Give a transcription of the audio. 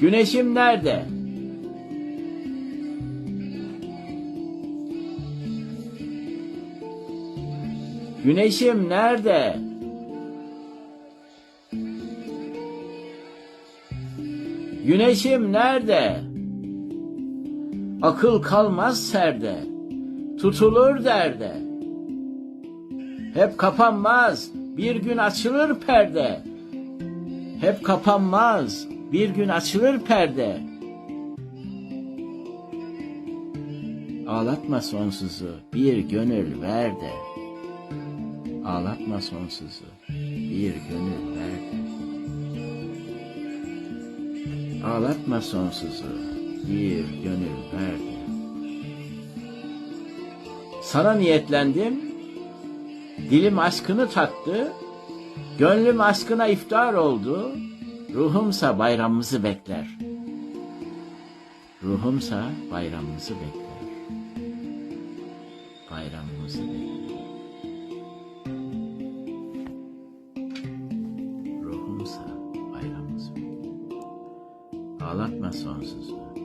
Güneşim nerede? Güneşim nerede? Güneşim nerede? Akıl kalmaz serde, tutulur derde. Hep kapanmaz, bir gün açılır perde. Hep kapanmaz, bir gün açılır perde. Ağlatma sonsuzu, bir gönül ver de. Ağlatma sonsuzu, bir gönül ver de. Ağlatma sonsuzu, bir gönül ver de. Sana niyetlendim, dilim aşkını tattı, gönlüm aşkına iftar oldu, ruhumsa bayramımızı bekler. Ruhumsa bayramımızı bekler. Bayramımızı bekler. Ruhumsa bayramımızı bekler. Ağlatma sonsuzu.